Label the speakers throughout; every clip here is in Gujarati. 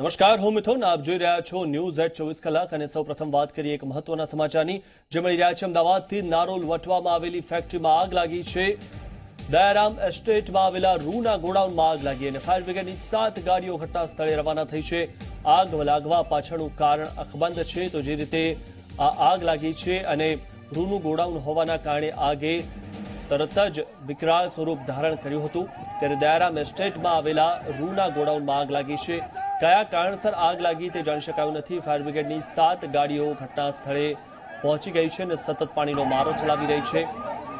Speaker 1: નમસ્કાર, હું મિથુન. આપ જોઈ રહ્યા છો ન્યૂઝ એટ ચોવીસ કલાક અને સૌપ્રથમ વાત કરીએ એક મહત્વના સમાચારની. જે મળી રહ્યા છે અમદાવાદથી નારોલ વટવામાં આવેલી ફેક્ટરીમાં આગ લાગી છે. દયારામ એસ્ટેટમાં આવેલા રૂના ગોડાઉનમાં આગ લાગી અને ફાયર બ્રિગેડની સાત ગાડીઓ ઘટના સ્થળે રવાના થઈ છે. આગ લાગવા પાછળનું કારણ અકબંધ છે તો જે રીતે આ આગ લાગી છે અને રૂનું ગોડાઉન હોવાના કારણે આગે તરત જ વિકરાળ સ્વરૂપ ધારણ કર્યું હતું. ત્યારે દયારામ એસ્ટેટમાં આવેલા રૂના ગોડાઉનમાં આગ લાગી છે. કયા કારણસર આગ લાગી તે જાણી શકાયું નથી. ફાયર બ્રિગેડની સાત ગાડીઓ ઘટના સ્થળે પહોંચી ગઈ છે અને સતત પાણીનો મારો ચલાવી રહી છે.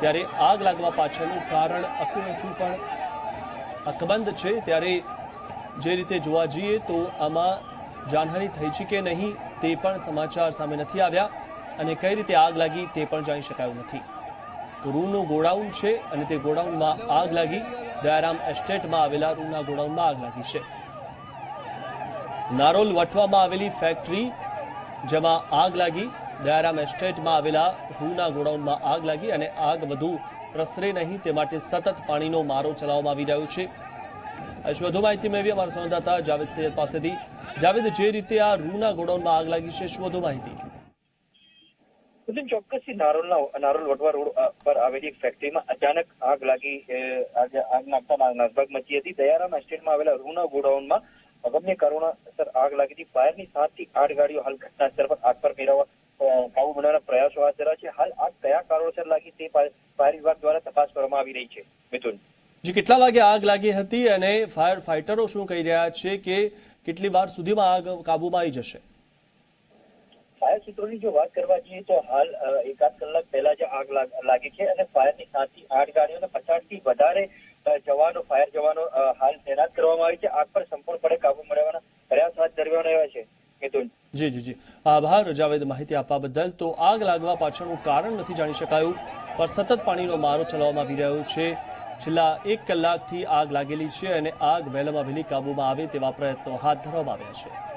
Speaker 1: ત્યારે આગ લાગવા પાછળનું કારણ હજુ પણ અકબંધ છે. ત્યારે જે રીતે જોવા જઈએ તો આમાં જાનહાની થઈ છે કે નહીં તે પણ સમાચાર સામે નથી આવ્યા અને કઈ રીતે આગ લાગી તે પણ જાણી શકાયું નથી. તો રૂનું ગોડાઉન છે અને તે ગોડાઉનમાં આગ લાગી. દયારામ એસ્ટેટમાં આવેલા રૂના ગોડાઉનમાં આગ લાગી છે. નારોલ વટવામાં આવેલી ફેક્ટરી જેમાં આગ લાગી, દયારામ એસ્ટેટમાં આવેલા રૂના ગોડાઉનમાં આગ લાગી અને આગ વધુ પ્રસરે નહીં તે માટે સતત પાણીનો મારો ચલાવવામાં આવી રહ્યો છે. હજુ વધુ માહિતી મેળવી અમારા સંવાદદાતા જાવેદ સૈયદ પાસેથી. જાવેદ, જે રીતે આ રૂના ગોડાઉનમાં આગ લાગી છે, શું વધુ માહિતી?
Speaker 2: નીતિન ચોક્કસથી નારોલના, નારોલ વટવા રોડ પર આવેલી ફેક્ટરીમાં અચાનક આગ લાગી આગ લાગતા નાસભાગ મચી હતી. દયારામ એસ્ટેટમાં આવેલા રૂના ગોડાઉનમાં અગમ્ય કારણોસર આગ લાગી હતી. ફાયરની સાતથી આઠ ગાડીઓ હાલ ઘટનાસ્થળ પર આગ પર મેળવવા કાબુ બનાવવાના પ્રયાસો હાથ ધરા છે. હાલ આગ કયા કારણોસર લાગી તે ફાયર વિભાગ દ્વારા તપાસ કરવામાં આવી રહી છે. મિથુન.
Speaker 1: જી કેટલા વાગે આગ લાગી હતી અને ફાયર ફાઇટરો શું કહી રહ્યા છે કે કેટલી વાર સુધીમાં આગ કાબુમાં આવી જશે?
Speaker 2: ફાયર સૂત્રોની જો વાત કરવા જઈએ તો હાલ એકાદ કલાક પહેલા જે આગ લાગી છે અને ફાયરની સાતથી આઠ ગાડીઓ અને પચાસથી વધારે જવાનો, ફાયર જવાનો હાલ તૈનાત કરવામાં આવી છે. આગ પર સંપૂર્ણપણે કાબુ મેળવવાના પ્રયાસ હાથ ધરવામાં આવ્યા છે.
Speaker 1: જી જી જી. આભાર. જાવેદ માહિતી આપવા બદલ તો આગ લાગવા પાછળનું કારણ નથી જાણી શકાયું, પણ સતત પાણીનો મારો ચલાવવામાં આવી રહ્યો છે. છેલ્લા એક કલાકથી આગ લાગેલી છે અને આગ વહેલામાં વહેલી કાબૂમાં આવે તેવા પ્રયત્નો હાથ ધરવામાં આવ્યા છે.